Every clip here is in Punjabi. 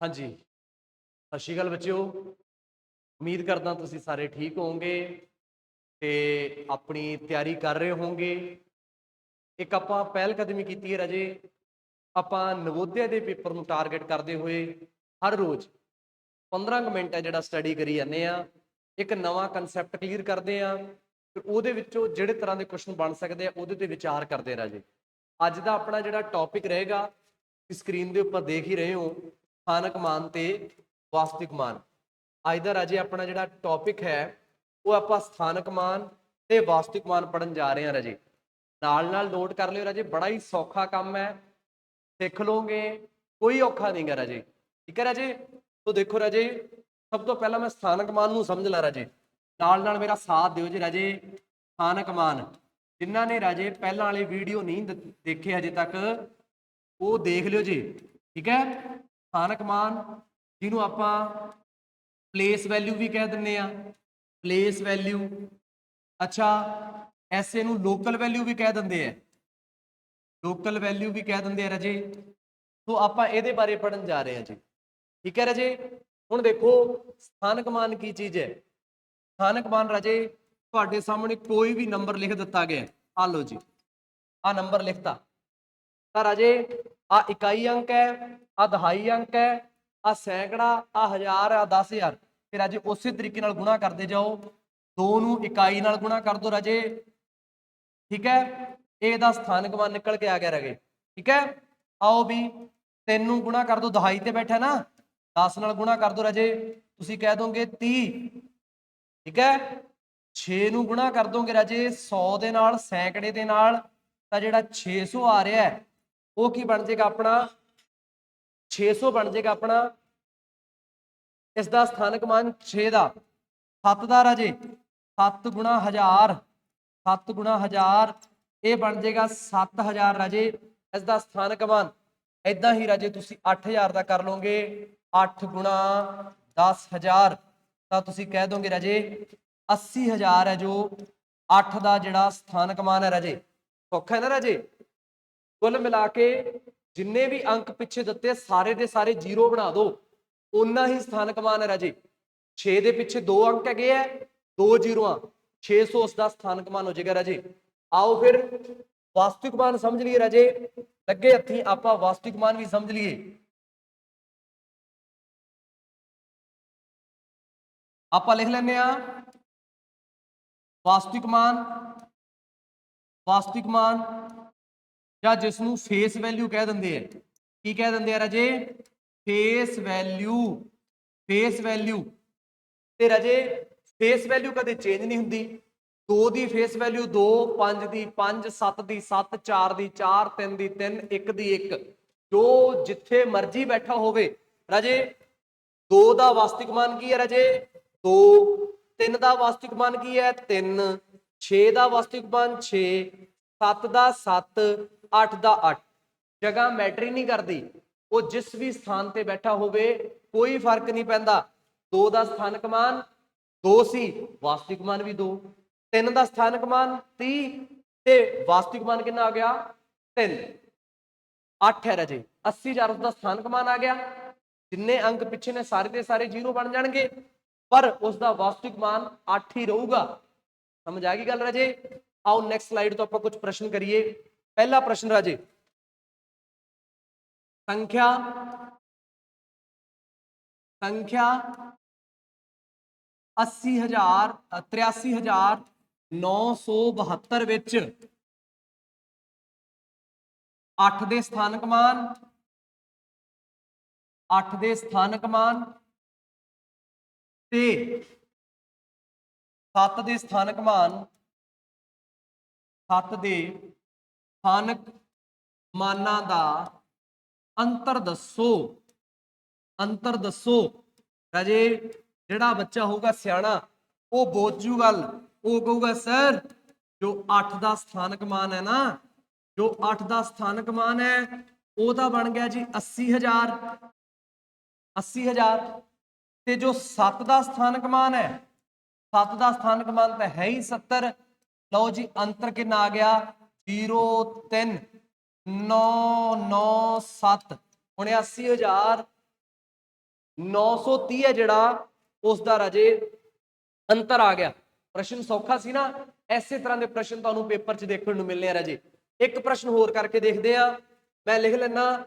ਹਾਂਜੀ। ਸਤਿ ਸ਼੍ਰੀ ਅਕਾਲ ਬੱਚਿਓ। ਉਮੀਦ ਕਰਦਾ ਤੁਸੀਂ ਸਾਰੇ ਠੀਕ ਹੋਵੋਗੇ ਤੇ ਆਪਣੀ ਤਿਆਰੀ ਕਰ ਰਹੇ ਹੋਵੋਗੇ। ਇੱਕ ਆਪਾਂ ਪਹਿਲ ਕਦਮੀ ਕੀਤੀ ਹੈ ਰਾਜੇ। ਆਪਾਂ ਨਵੋਦਿਆ ਦੇ ਪੇਪਰ ਨੂੰ ਟਾਰਗੇਟ ਕਰਦੇ ਹੋਏ ਹਰ ਰੋਜ਼ 15 ਕੁ ਮਿੰਟ ਹੈ ਜਿਹੜਾ ਸਟੱਡੀ ਕਰੀ ਜਾਂਦੇ ਆ ਇੱਕ ਨਵਾਂ ਕਨਸੈਪਟ ਕਲੀਅਰ ਕਰਦੇ ਆ ਫਿਰ ਉਹਦੇ ਵਿੱਚੋਂ ਜਿਹੜੇ ਤਰ੍ਹਾਂ ਦੇ ਕੁਐਸਚਨ ਬਣ ਸਕਦੇ ਆ ਉਹਦੇ ਤੇ ਵਿਚਾਰ ਕਰਦੇ ਰਾਜੇ। ਅੱਜ ਦਾ ਆਪਣਾ ਜਿਹੜਾ ਟੌਪਿਕ ਰਹੇਗਾ ਸਕਰੀਨ ਦੇ ਉੱਪਰ ਦੇਖ ਹੀ ਰਹੇ ਹੋ। ਸਥਾਨਕ ਮਾਨ ਤੇ ਵਾਸਤਵਿਕ ਮਾਨ। ਅੱਜ ਦਾ ਰਾਜੇ ਆਪਣਾ ਜਿਹੜਾ ਟੌਪਿਕ ਹੈ, ਉਹ ਆਪਾਂ ਸਥਾਨਕ ਮਾਨ ਤੇ ਵਾਸਤਵਿਕ ਮਾਨ ਪੜਨ ਜਾ ਰਹੇ ਹਾਂ ਰਾਜੇ। ਨਾਲ ਨਾਲ ਨੋਟ ਕਰ ਲਿਓ ਰਾਜੇ, ਬੜਾ ਹੀ ਸੌਖਾ ਕੰਮ ਹੈ। ਸਿੱਖ ਲਓਗੇ ਕੋਈ ਔਖਾ ਨਹੀਂਗਾ ਰਾਜੇ। ਠੀਕ ਹੈ ਰਾਜੇ? ਤੋ ਦੇਖੋ ਰਾਜੇ, ਸਭ ਤੋਂ ਪਹਿਲਾਂ ਮੈਂ ਸਥਾਨਕ ਮਾਨ ਨੂੰ ਸਮਝ ਲਾ ਰਾਜੇ। ਨਾਲ ਨਾਲ ਮੇਰਾ ਸਾਥ ਦਿਓ ਜੀ ਰਾਜੇ। ਸਥਾਨਕ ਮਾਨ, ਜਿਨ੍ਹਾਂ ਨੇ ਰਾਜੇ ਪਹਿਲਾਂ ਵਾਲੇ ਵੀਡੀਓ ਨਹੀਂ ਦੇਖੇ ਹਜੇ ਤੱਕ, ਉਹ ਦੇਖ ਲਿਓ ਜੀ। ਠੀਕ ਹੈ? ਸਥਾਨਕ ਮਾਨ, ਜਿਹਨੂੰ ਆਪਾਂ ਪਲੇਸ ਵੈਲਿਊ ਵੀ ਕਹਿ ਦਿੰਦੇ ਆ ਪਲੇਸ ਵੈਲਿਊ ਅੱਛਾ, ਐਸੇ ਨੂੰ ਲੋਕਲ ਵੈਲਿਊ ਵੀ ਕਹਿ ਦਿੰਦੇ ਆ ਲੋਕਲ ਵੈਲਿਊ ਵੀ ਕਹਿ ਦਿੰਦੇ ਆ ਰਾਜੇ। ਸੋ ਆਪਾਂ ਇਹਦੇ ਬਾਰੇ ਪੜਨ ਜਾ ਰਹੇ ਹਾਂ ਜੀ। ਠੀਕ ਹੈ ਰਾਜੇ? ਹੁਣ ਦੇਖੋ, ਸਥਾਨਕ ਮਾਨ ਕੀ ਚੀਜ਼ ਹੈ? ਸਥਾਨਕ ਮਾਨ ਰਾਜੇ, ਤੁਹਾਡੇ ਸਾਹਮਣੇ ਕੋਈ ਵੀ ਨੰਬਰ ਲਿਖ ਦਿੱਤਾ ਗਿਆ ਆ ਲਓ ਜੀ। ਆ ਨੰਬਰ ਲਿਖਤਾ। ਤਾਂ ਰਾਜੇ ਆ ਇਕਾਈ ਅੰਕ ਹੈ, ਆ ਦਹਾਈ ਅੰਕ ਹੈ, ਆ ਸੈਂਕੜਾ, ਆ ਹਜ਼ਾਰ, ਆ 10000 ਤੇ ਰਾਜੇ ਉਸੇ ਤਰੀਕੇ ਨਾਲ ਗੁਣਾ ਕਰਦੇ ਜਾਓ। 2 ਨੂੰ ਇਕਾਈ ਨਾਲ ਗੁਣਾ ਕਰ ਦਿਓ ਰਾਜੇ। ਠੀਕ ਹੈ? ਇਹ ਦਾ ਸਥਾਨਕ ਮਾਨ ਨਿਕਲ ਕੇ ਆ ਗਿਆ ਰਾਜੇ। ਠੀਕ ਹੈ? ਆਓ ਵੀ 3 ਨੂੰ ਗੁਣਾ ਕਰ ਦਿਓ ਦਹਾਈ ਤੇ ਬੈਠਾ ਨਾ। 10 ਨਾਲ ਗੁਣਾ ਕਰ ਦਿਓ ਰਾਜੇ। ਤੁਸੀਂ ਕਹਿ ਦੋਗੇ 30 ਠੀਕ ਹੈ? 6 ਨੂੰ ਗੁਣਾ ਕਰ ਦੋਗੇ ਰਾਜੇ 100 ਦੇ ਨਾਲ, ਸੈਂਕੜੇ ਦੇ ਨਾਲ। ਤਾਂ ਜਿਹੜਾ 600 ਆ ਰਿਹਾ ਹੈ ਉਹ ਕੀ ਬਣ ਜਾਏਗਾ ਆਪਣਾ? 600 ਬਣ ਜਾਏਗਾ ਆਪਣਾ। ਇਸ ਦਾ ਸਥਾਨਕ ਮਾਨ 6 ਦਾ। 7 ਦਾ ਰਾਜੇ। 7 ਗੁਣਾ 1000 7 ਗੁਣਾ 1000 ਇਹ ਬਣ ਜਾਏਗਾ 7000 ਰਾਜੇ। ਇਸ ਦਾ ਸਥਾਨਕ ਮਾਨ। ਇਦਾਂ ਹੀ ਰਾਜੇ ਤੁਸੀਂ 8000 ਦਾ ਕਰ ਲਓਗੇ। 8 ਗੁਣਾ 10000 ਤਾਂ ਤੁਸੀਂ ਕਹਿ ਦੋਗੇ ਰਾਜੇ 80000 ਹੈ ਜੋ 8 ਦਾ ਜਿਹੜਾ ਸਥਾਨਕ ਮਾਨ ਹੈ ਰਾਜੇ। ਸੌਖਾ ਹੈ ਨਾ ਰਾਜੇ? ਕੁੱਲ ਮਿਲਾ ਕੇ ਜਿੰਨੇ ਵੀ ਅੰਕ ਪਿੱਛੇ ਦਿੱਤੇ, ਸਾਰੇ ਦੇ ਸਾਰੇ ਜ਼ੀਰੋ ਬਣਾ ਦਿਓ ਉਨਾ ਹੀ ਸਥਾਨਕ ਮਾਨ ਹੈ ਰਾਜੇ। 6 ਦੇ ਪਿੱਛੇ ਦੋ ਅੰਕ ਹੈਗੇ ਆ ਦੋ ਜ਼ੀਰੋਆਂ। 600 ਉਸ ਦਾ ਸਥਾਨਕ ਮਾਨ ਹੋ ਜਾਏਗਾ ਰਾਜੇ। ਆਓ ਫਿਰ, ਵਾਸਤਵਿਕ ਮਾਨ ਸਮਝ ਲਈਏ ਰਾਜੇ। ਲੱਗੇ ਹੱਥੀ ਆਪਾਂ ਵਾਸਤਵਿਕ ਮਾਨ ਵੀ ਸਮਝ ਲਈਏ। ਆਪਾਂ ਲਿਖ ਲੈਂਦੇ ਆ ਵਾਸਤਵਿਕ ਮਾਨ ਵਾਸਤਵਿਕ ਮਾਨ ਜਾਂ ਜਿਸ ਨੂੰ ਫੇਸ ਵੈਲਿਊ ਕਹਿ ਦਿੰਦੇ ਆ। ਕੀ ਕਹਿ ਦਿੰਦੇ ਆ ਰਾਜੇ? ਫੇਸ ਵੈਲਿਊ ਫੇਸ ਵੈਲਿਊ ਤੇ ਰਾਜੇ ਫੇਸ ਵੈਲਿਊ ਕਦੇ ਚੇਂਜ ਨਹੀਂ ਹੁੰਦੀ। 2 ਦੀ ਫੇਸ ਵੈਲਿਊ 2 5 ਦੀ 5 7 ਦੀ 7 4 ਦੀ 4 3 ਦੀ 3 1 ਦੀ 1 ਜੋ ਜਿੱਥੇ ਮਰਜ਼ੀ ਬੈਠਾ ਹੋਵੇ। ਰਾਜੇ 2 ਦਾ ਵਾਸਤਵਿਕ ਮਾਨ ਕੀ ਹੈ ਰਾਜੇ? 2 3 ਦਾ ਵਾਸਤਵਿਕ ਮਾਨ ਕੀ ਹੈ? 3 6 ਦਾ ਵਾਸਤਵਿਕ ਮਾਨ 6 7 ਦਾ 7 8 ਦਾ 8 ਜਗ੍ਹਾ ਮੈਟਰ ਹੀ ਨਹੀਂ ਕਰਦੀ। ਉਹ ਜਿਸ ਵੀ ਸਥਾਨ ਤੇ ਬੈਠਾ ਹੋਵੇ, ਕੋਈ ਫ਼ਰਕ ਨਹੀਂ ਪੈਂਦਾ। 2 ਦਾ ਸਥਾਨਕ ਮਾਨ 2 ਸੀ, ਵਾਸਤਵਿਕ ਮਾਨ ਵੀ 2 3 ਦਾ ਸਥਾਨਕ ਮਾਨ 30 ਤੇ ਵਾਸਤਵਿਕ ਮਾਨ ਕਿੰਨਾ ਆ ਗਿਆ? 3 8 ਹੈ ਰਾਜੇ। 80000 ਦਾ ਸਥਾਨਕ ਮਾਨ ਆ ਗਿਆ। ਜਿੰਨੇ ਅੰਕ ਪਿੱਛੇ ਨੇ, ਸਾਰੇ ਦੇ ਸਾਰੇ ਜ਼ੀਰੋ ਬਣ ਜਾਣਗੇ। ਪਰ ਉਸ ਦਾ ਵਾਸਤਵਿਕ ਮਾਨ 8 ਹੀ ਰਹੂਗਾ। ਸਮਝ ਆ ਗਈ ਗੱਲ ਰਾਜੇ? ਆਓ ਨੈਕਸਟ ਸਲਾਈਡ ਤੋਂ ਆਪਾਂ ਕੁਝ ਪ੍ਰਸ਼ਨ ਕਰੀਏ। ਪਹਿਲਾ ਪ੍ਰਸ਼ਨ ਰਾਜੇ। ਸੰਖਿਆ ਸੰਖਿਆ 80000 ਅ, 83972 ਵਿੱਚ 8 ਦੇ ਸਥਾਨਕ ਮਾਨ 8 ਦੇ ਸਥਾਨਕ ਮਾਨ ਤੇ 7 ਦੇ ਸਥਾਨਕ ਮਾਨ 7 ਦੇ ਸਥਾਨਕ ਮਾਨਾਂ ਦਾ ਅੰਤਰ ਦੱਸੋ। ਅੰਤਰ ਦੱਸੋ। ਰਾਜੇ, ਜਿਹੜਾ ਬੱਚਾ ਹੋਊਗਾ ਸਿਆਣਾ, ਉਹ ਬੋਝੂ ਗੱਲ ਉਹ ਕਹੂਗਾ, ਸਰ, ਜੋ 8 ਦਾ ਸਥਾਨਕ ਮਾਨ ਹੈ ਨਾ, ਜੋ 8 ਦਾ ਸਥਾਨਕ ਮਾਨ ਹੈ ਉਹ ਤਾਂ ਬਣ ਗਿਆ ਜੀ 80000 80000 ਤੇ ਜੋ 7 ਦਾ ਸਥਾਨਕ ਮਾਨ ਹੈ 7 ਦਾ ਸਥਾਨਕ ਮਾਨ ਤਾਂ ਹੈ ਹੀ 70 ਲਓ ਜੀ, ਅੰਤਰ ਕਿੰਨਾ ਆ ਗਿਆ? 0 3 9 9 7 ਹੁਣ 80000 930 ਹੈ ਜਿਹੜਾ ਉਸ ਦਾ ਰਾਜੇ ਅੰਤਰ ਆ ਗਿਆ। ਪ੍ਰਸ਼ਨ ਸੌਖਾ ਸੀ ਨਾ? ਐਸੇ ਤਰ੍ਹਾਂ ਦੇ ਪ੍ਰਸ਼ਨ ਤੁਹਾਨੂੰ ਪੇਪਰ 'ਚ ਦੇਖਣ ਨੂੰ ਮਿਲਨੇ ਆ ਰਾਜੇ। ਇੱਕ ਪ੍ਰਸ਼ਨ ਹੋਰ ਕਰਕੇ ਦੇਖਦੇ ਆ। ਮੈਂ ਲਿਖ ਲੈਣਾ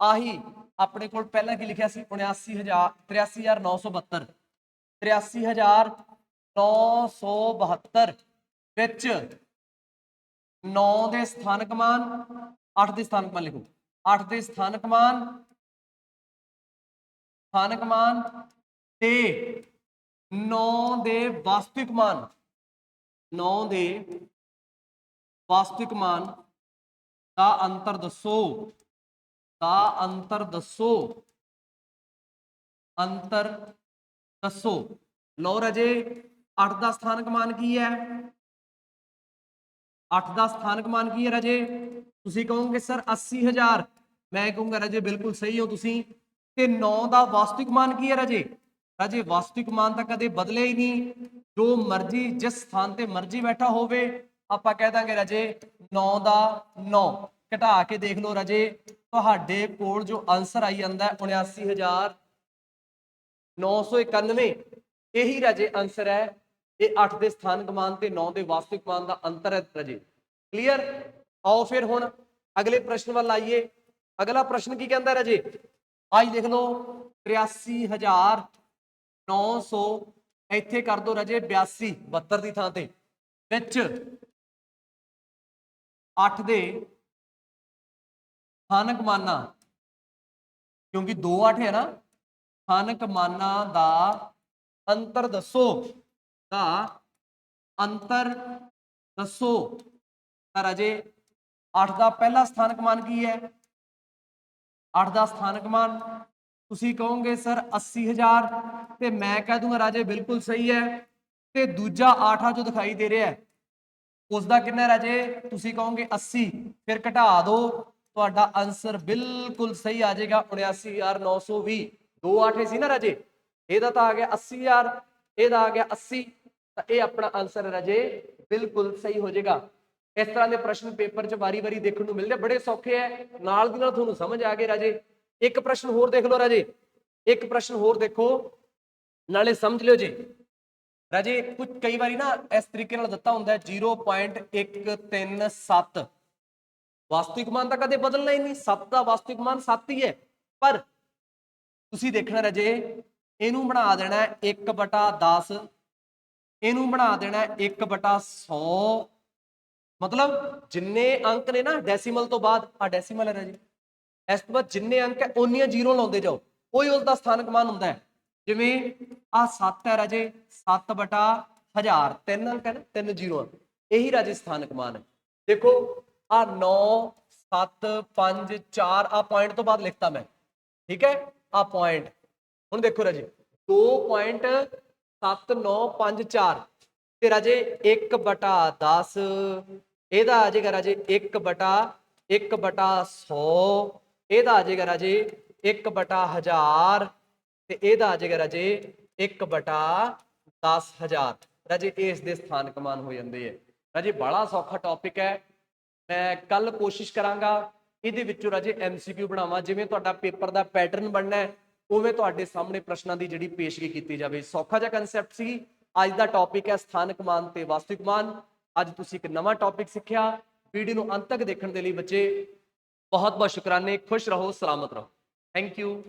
ਆਹੀ ਆਪਣੇ ਕੋਲ ਪਹਿਲਾਂ ਕੀ ਲਿਖਿਆ ਸੀ? 79000 83972 83972 ਵਿੱਚ 9 ਦੇ ਸਥਾਨਕ ਮਾਨ 8 ਦੇ ਸਥਾਨਕ ਮਾਨ ਲਿਖੋ। 8 ਦੇ ਸਥਾਨਕ ਮਾਨ ਸਥਾਨਕ ਮਾਨ ਤੇ 9 ਦੇ ਵਾਸਤਵਿਕ ਮਾਨ। 9 ਦੇ ਵਾਸਤਵਿਕ ਮਾਨ ਦਾ ਅੰਤਰ ਦੱਸੋ। ਦਾ ਅੰਤਰ ਦੱਸੋ। ਅੰਤਰ ਦੱਸੋ। ਲਓ ਰਾਜੇ 8 ਦਾ ਸਥਾਨਕ ਮਾਨ ਕੀ ਹੈ? 8 ਦਾ ਸਥਾਨਕ ਮਾਨ ਕੀ ਹੈ ਰਾਜੇ? ਤੁਸੀਂ ਕਹੋਗੇ, ਸਰ 80000 ਮੈਂ ਕਹੂੰਗਾ, ਰਾਜੇ, ਬਿਲਕੁਲ ਸਹੀ ਹੋ ਤੁਸੀਂ। ਤੇ 9 ਦਾ ਵਾਸਤਵਿਕ ਮਾਨ ਕੀ ਹੈ ਰਾਜੇ? ਰਾਜੇ, ਵਾਸਤਵਿਕ ਮਾਨ ਤਾਂ ਕਦੇ ਬਦਲੇ ਹੀ ਨਹੀਂ। ਜੋ ਮਰਜ਼ੀ, ਜਿਸ ਸਥਾਨ ਤੇ ਮਰਜ਼ੀ ਬੈਠਾ ਹੋਵੇ, ਆਪਾਂ ਕਹਿ ਦਾਂਗੇ ਰਾਜੇ 9 ਦਾ 9 ਘਟਾ ਕੇ ਦੇਖ ਲਓ ਰਾਜੇ, ਤੁਹਾਡੇ ਕੋਲ ਜੋ ਆਨਸਰ ਆਈ ਜਾਂਦਾ ਹੈ 79000 991 ਇਹੀ ਰਾਜੇ ਆਨਸਰ ਹੈ ਇਹ 8 ਦੇ ਸਥਾਨਕ ਮਾਨ ਤੇ 9 ਦੇ ਵਾਸਤਵਿਕ ਮਾਨ ਦਾ ਅੰਤਰ ਹੈ ਰਾਜੇ। ਕਲੀਅਰ ਆਓ ਫਿਰ ਹੁਣ ਅਗਲੇ ਪ੍ਰਸ਼ਨ ਵੱਲ ਆਈਏ। ਅਗਲਾ ਪ੍ਰਸ਼ਨ ਕੀ ਕਹਿੰਦਾ ਰਾਜੇ? ਅੱਜ ਦੇਖ ਲਓ 83900 ਇੱਥੇ ਕਰ ਦੋ ਰਾਜੇ 82 72 ਦੀ ਥਾਂ ਤੇ। ਵਿੱਚ 8 ਦੇ ਸਥਾਨਕ ਮਾਨਾਂ ਕਿਉਂਕਿ 2 8 ਹੈ ਨਾ, ਸਥਾਨਕ ਮਾਨਾਂ ਦਾ ਅੰਤਰ ਦੱਸੋ। ਦਾ ਅੰਤਰ ਦੱਸੋ। ਤਾਂ ਰਾਜੇ 8 ਦਾ ਪਹਿਲਾ ਸਥਾਨਕ ਮਾਨ ਕੀ ਹੈ? 8 ਦਾ ਸਥਾਨਕ ਮਾਨ ਤੁਸੀਂ ਕਹੋਗੇ, ਸਰ 80000 ਤੇ ਮੈਂ ਕਹਿ ਦੂੰਗਾ, ਰਾਜੇ, ਬਿਲਕੁਲ ਸਹੀ ਹੈ। ਤੇ ਦੂਜਾ 8 ਆ ਜੋ ਦਿਖਾਈ ਦੇ ਰਿਹਾ ਹੈ ਉਸ ਦਾ ਕਿੰਨਾ ਰਾਜੇ? ਤੁਸੀਂ ਕਹੋਗੇ 80 ਫਿਰ ਘਟਾ ਦਿਓ ਤੁਹਾਡਾ ਆਨਸਰ ਬਿਲਕੁਲ ਸਹੀ ਆ ਜਾਏਗਾ 79920 ਦੋ 8 ਸੀ ਨਾ ਰਾਜੇ? ਇਹਦਾ ਤਾਂ ਆ ਗਿਆ 80000 ਇਹਦਾ ਆ ਗਿਆ 80 ਤਾਂ ਇਹ ਆਪਣਾ ਆਨਸਰ ਰਾਜੇ, ਬਿਲਕੁਲ ਸਹੀ ਹੋ ਜਾਏਗਾ। ਇਸ ਤਰ੍ਹਾਂ ਦੇ ਪ੍ਰਸ਼ਨ ਪੇਪਰ 'ਚ ਵਾਰੀ-ਵਾਰੀ ਦੇਖਣ ਨੂੰ ਮਿਲਦੇ ਬੜੇ ਸੌਖੇ ਐ ਨਾਲ ਦੀ ਨਾਲ ਤੁਹਾਨੂੰ ਸਮਝ ਆ ਗਏ ਰਾਜੇ। ਇੱਕ ਪ੍ਰਸ਼ਨ ਹੋਰ ਦੇਖ ਲਓ ਰਾਜੇ, ਇੱਕ ਪ੍ਰਸ਼ਨ ਹੋਰ ਦੇਖੋ, ਨਾਲੇ ਸਮਝ ਲਿਓ ਜੀ। ਰਾਜੇ, ਕੁਝ ਕਈ ਵਾਰੀ ਨਾ ਇਸ ਤਰੀਕੇ ਨਾਲ ਦਿੱਤਾ ਹੁੰਦਾ ਹੈ 0.137 ਵਾਸਤਵਿਕ ਮਾਨ ਤਾਂ ਕਦੇ ਬਦਲਣਾ ਹੀ ਨਹੀਂ 7 ਦਾ ਵਾਸਤਵਿਕ ਮਾਨ 7 ਹੀ ਹੈ। ਪਰ ਤੁਸੀਂ ਦੇਖਣਾ ਰਾਜੇ ਇਹਨੂੰ ਬਣਾ ਦੇਣਾ ਹੈ 1/10 ਇਹਨੂੰ ਬਣਾ ਦੇਣਾ ਹੈ 1/100 ਮਤਲਬ ਜਿੰਨੇ ਅੰਕ ਨੇ ਨਾ ਡੈਸੀਮਲ ਤੋਂ ਬਾਅਦ ਆ ਡੈਸੀਮਲ ਹੈ ਰਾਜੇ ਇਸ ਤੋਂ ਬਾਅਦ ਜਿੰਨੇ ਅੰਕ ਹੈ, ਓਨੀਆਂ ਜ਼ੀਰੋ ਲਾਉਂਦੇ ਜਾਓ। ਉਹੀ ਉਸਦਾ ਸਥਾਨਕ ਮਾਨ ਹੁੰਦਾ ਹੈ। ਜਿਵੇਂ ਆ 7 ਹੈ ਰਾਜੇ 7 ਬਟਾ 1000 ਤਿੰਨ ਅੰਕ ਹੈ ਨਾ, ਤਿੰਨ ਜ਼ੀਰੋ ਅੰਕ। ਇਹੀ ਰਾਜੇ ਸਥਾਨਕ ਮਾਨ ਹੈ। ਦੇਖੋ ਆ 9 7 5 4 ਆ ਪੁਆਇੰਟ ਤੋਂ ਬਾਅਦ ਲਿਖਤਾ ਮੈਂ। ਠੀਕ ਹੈ? ਆ ਪੁਆਇੰਟ ਹੁਣ ਦੇਖੋ ਰਾਜੇ 2.7954 ਤੇ ਰਾਜੇ 1 ਬਟਾ 10 ਇਹਦਾ ਆ ਜਾਏਗਾ ਰਾਜੇ 1 ਬਟਾ 1 ਬਟਾ 100 ਇਹਦਾ ਆ ਜਾਏਗਾ ਰਾਜੇ 1 ਬਟਾ 1000 ਤੇ ਇਹਦਾ ਆ ਜਾਏਗਾ ਰਾਜੇ 1 ਬਟਾ 10000 ਰਾਜੇ ਇਸ ਦੇ ਸਥਾਨ ਕਮਾਨ ਹੋ ਜਾਂਦੇ ਆ। ਰਾਜੇ ਬੜਾ ਸੌਖਾ ਟੌਪਿਕ ਹੈ। ਮੈਂ ਕੱਲ ਕੋਸ਼ਿਸ਼ ਕਰਾਂਗਾ, ਇਹਦੇ ਵਿੱਚੋਂ ਰਾਜੇ ਐਮਸੀਕਿਊ ਬਣਾਵਾਂ, ਜਿਵੇਂ ਤੁਹਾਡਾ ਪੇਪਰ ਦਾ ਪੈਟਰਨ ਬਣਨਾ ਹੈ। ਉਵੇਂ ਤੁਹਾਡੇ ਸਾਹਮਣੇ ਪ੍ਰਸ਼ਨਾਂ ਦੀ ਜਿਹੜੀ ਪੇਸ਼ਗੀ ਕੀਤੀ ਜਾਵੇ। ਸੌਖਾ ਜਿਹਾ ਕਨਸੈਪਟ ਸੀ। ਅੱਜ ਦਾ ਟੌਪਿਕ ਹੈ ਸਥਾਨਕ ਮਾਨ ਤੇ ਵਾਸਤਵਿਕ ਮਾਨ। ਅੱਜ ਤੁਸੀਂ ਇੱਕ ਨਵਾਂ ਟੌਪਿਕ ਸਿੱਖਿਆ। ਵੀਡੀਓ ਨੂੰ ਅੰਤ ਤੱਕ ਦੇਖਣ ਦੇ ਲਈ ਬੱਚੇ ਬਹੁਤ ਬਹੁਤ ਸ਼ੁਕਰਾਨੇ। ਖੁਸ਼ ਰਹੋ, ਸਲਾਮਤ ਰਹੋ। Thank you